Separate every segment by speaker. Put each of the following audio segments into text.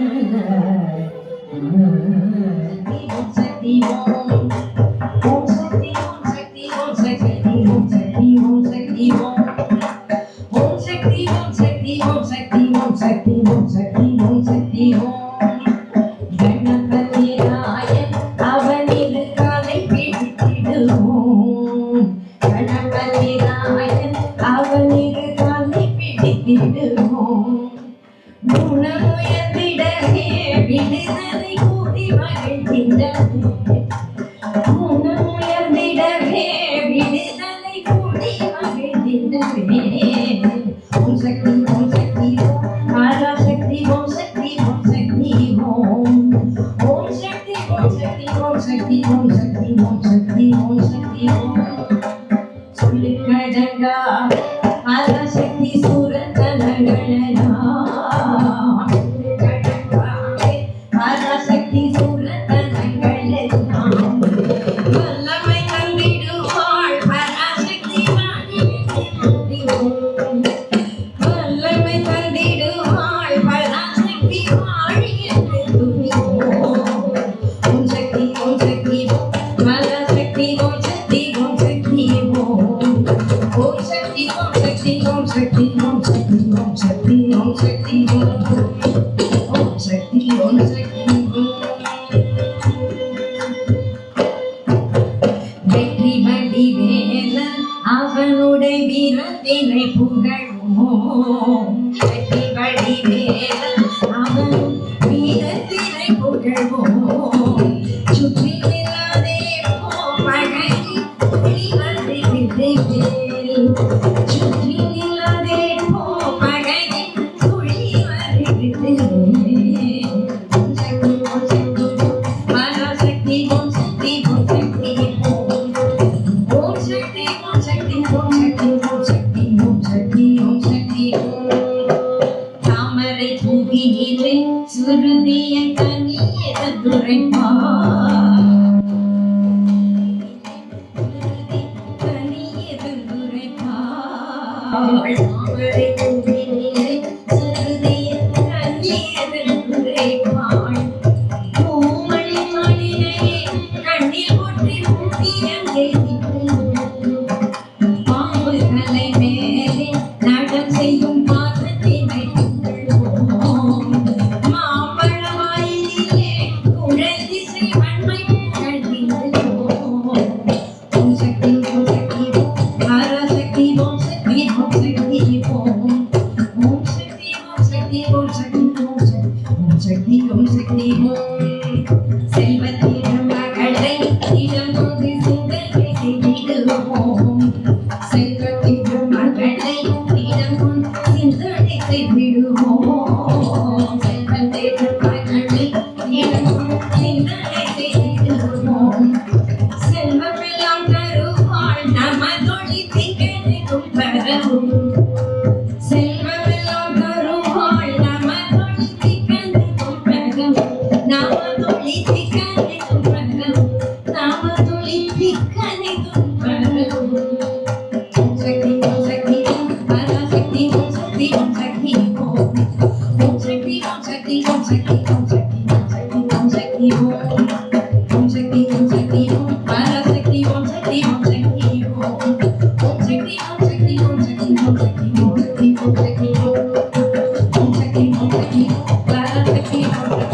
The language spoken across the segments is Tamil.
Speaker 1: Thank you. ピッピッピッ。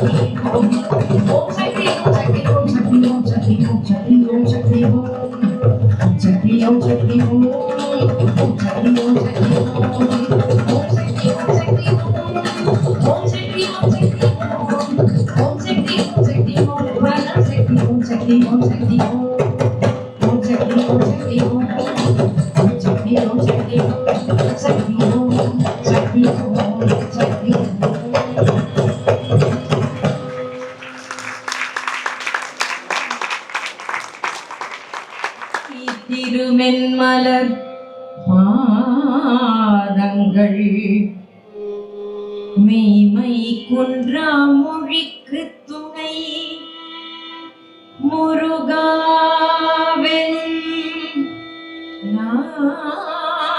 Speaker 1: Oh, திருமென்மலர் பாதங்கள். மெய்மை குன்றா மொழிக்கு துணை. முருகாவின்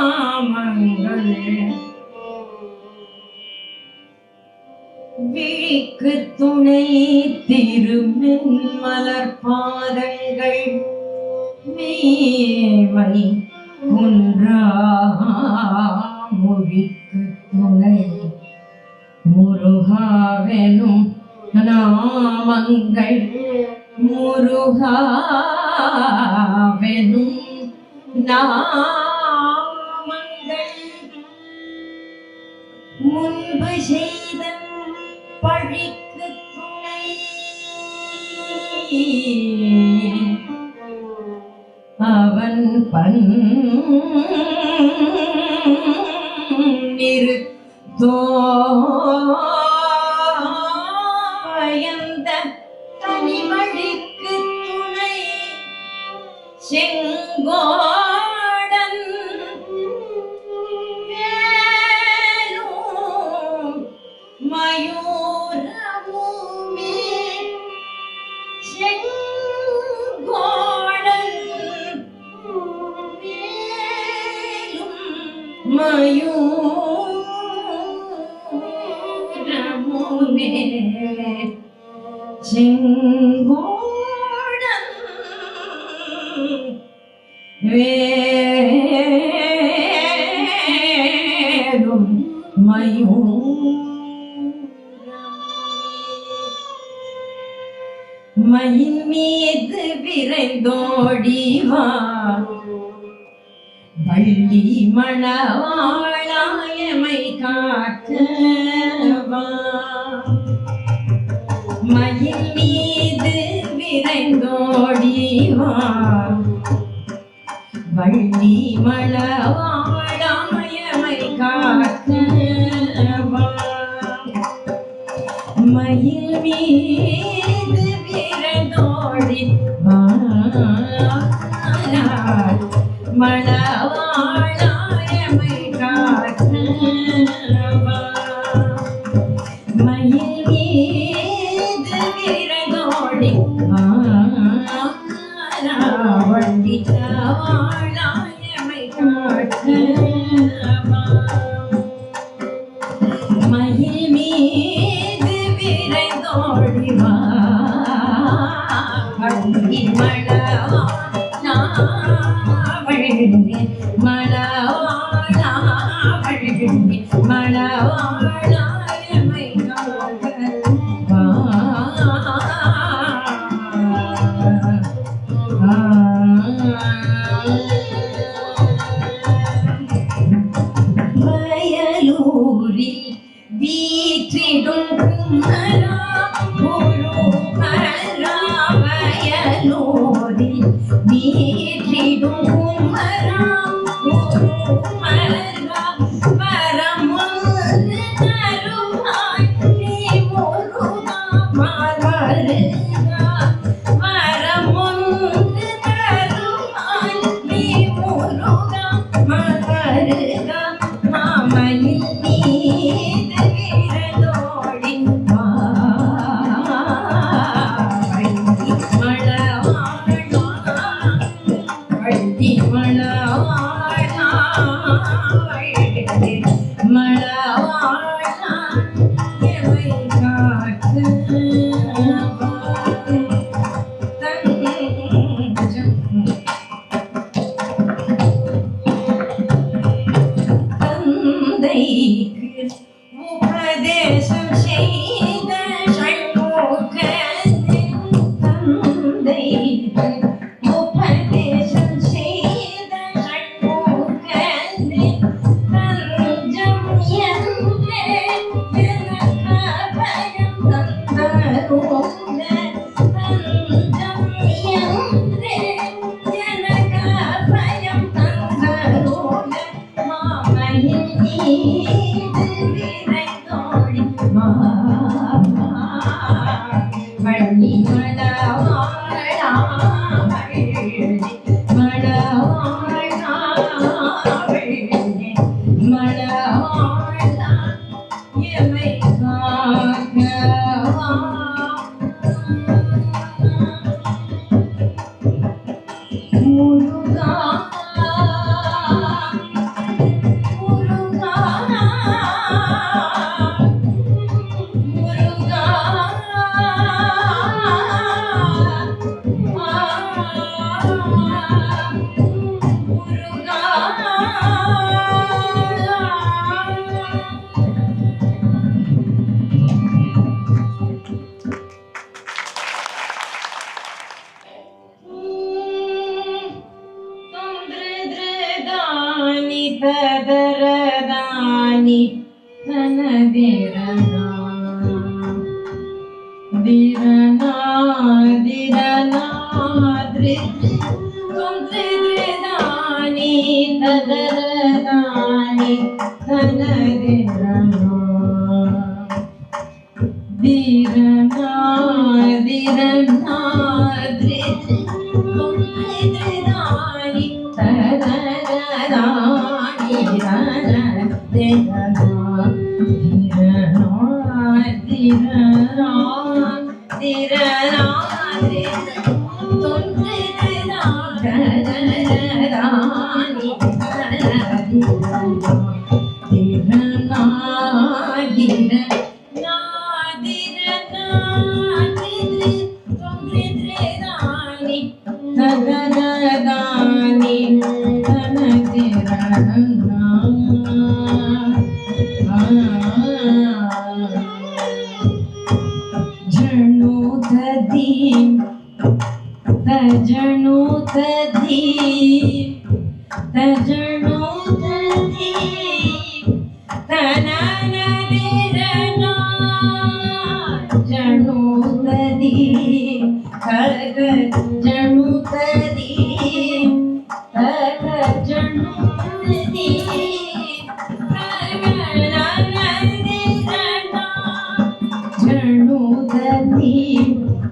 Speaker 1: நாமங்கள். விழிக்கு துணை திருமென்மலர் பாதங்கள். மேவை மொழிக்கு துணை முருகாவெனும் நாமங்கள் முருகாவெனும் நாமங்கள். முன்பு செய்த பழிக்கு துணை. பன் நிறுத்தோ. செங்கோடன் வேடும் மயூரம் மயின் மீது விரைந்தோடிவா வள்ளி மணவாழாயமை காக்கவா மயில் மறைந்தோடி வள்ளி மலவாழாமயமை காக்க மயில் மீது விரதோடி மலர் மழ 奏で ભજનો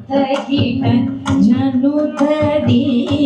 Speaker 1: तहिन जनु तदी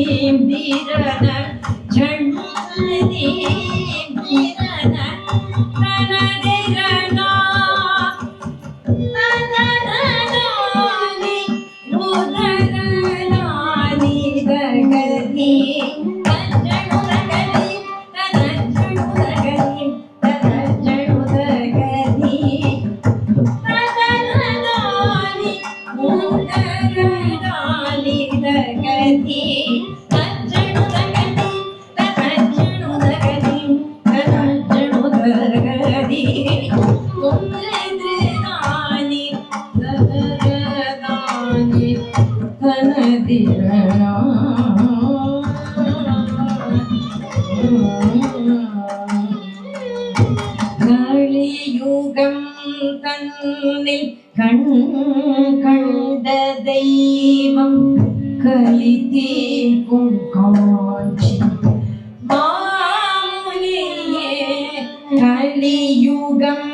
Speaker 1: கலியுகம்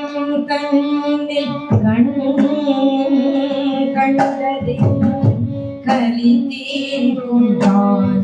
Speaker 1: கண்ணில் கண் கண்டது கலி தீர்ந்தார்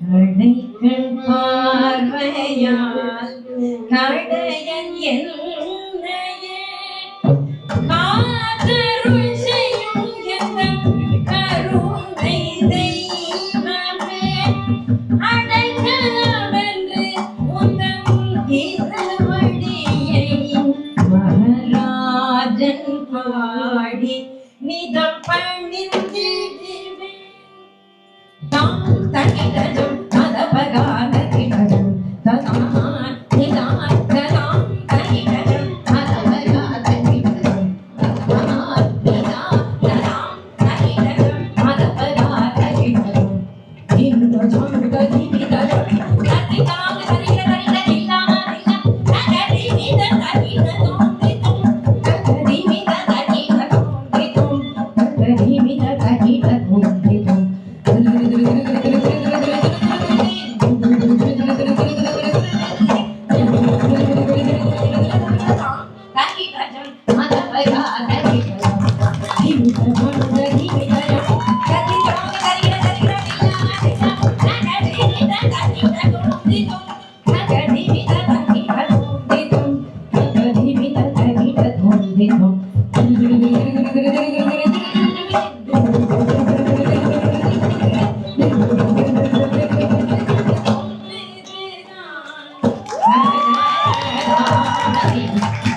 Speaker 1: கணைகள் பார்வையால் 男女男女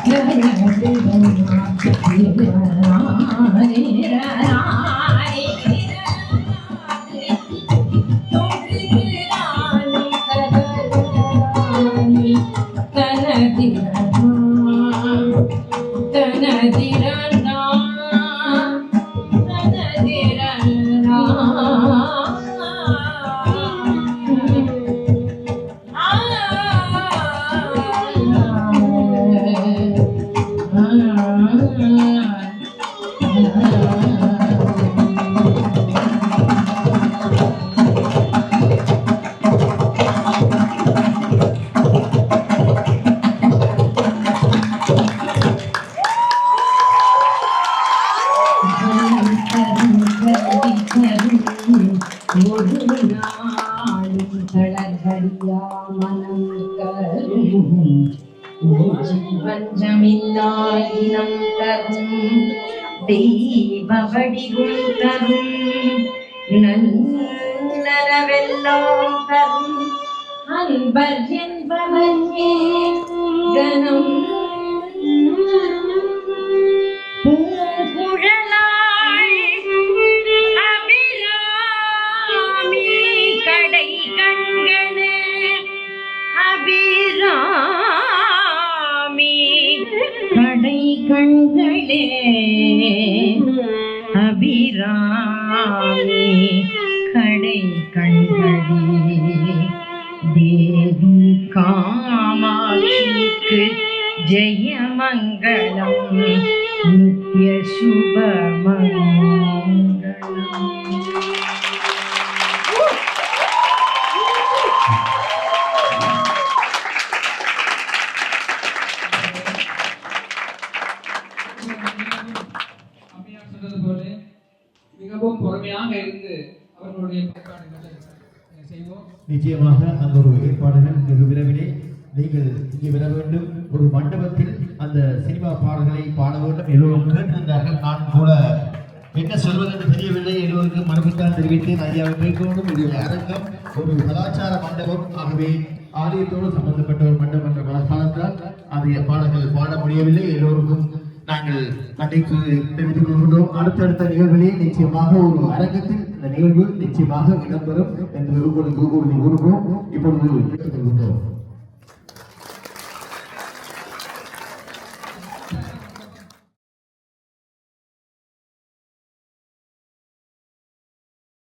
Speaker 1: 你看你。அன்பர் என்பவனே பூங்குழலாய் அபிராமி கடை கண்களே அபிராமி கடை கண்களே அபிராமி கடை கண்களே காமாட்சிக்கு ஜெயமங்கலம் நித்ய சுபமங்கலம்
Speaker 2: மிகவும் பொறுமையாக இருந்து அவர்களுடைய பயன்பாடுகளை செய்வோம்.
Speaker 3: நிச்சயமாக அந்த ஒரு ஏற்பாடுகள் வெகு விரைவிலே நீங்கள் இங்கே வர வேண்டும். ஒரு மண்டபத்தில் அந்த சினிமா பாடல்களை பாட வேண்டும். எல்லோரும் கேட்டிருந்தார்கள். நான் கூட என்ன சொல்வதென்று தெரியவில்லை. எல்லோருக்கும் மறுபடித்தான் தெரிவித்தேன். ஐயாவை மேற்கொண்டும் இது அரங்கம் ஒரு கலாச்சார மண்டபம். ஆகவே ஆலயத்தோடு சம்பந்தப்பட்ட ஒரு மண்டபம் என்ற காலத்தால் அதை பாடல்கள் பாட முடியவில்லை. எல்லோருக்கும் நாங்கள் நன்றி தெரிவித்துக் கொள்கின்றோம். அடுத்தடுத்த நிகழ்வுகளில் நிச்சயமாக ஒரு அரங்கத்தில் இந்த நிகழ்வு நிச்சயமாக இடம்பெறும் என்று உங்களுக்கு கூறுகிறோம். இப்பொழுது கேட்டுக் கொள்கின்றோம்.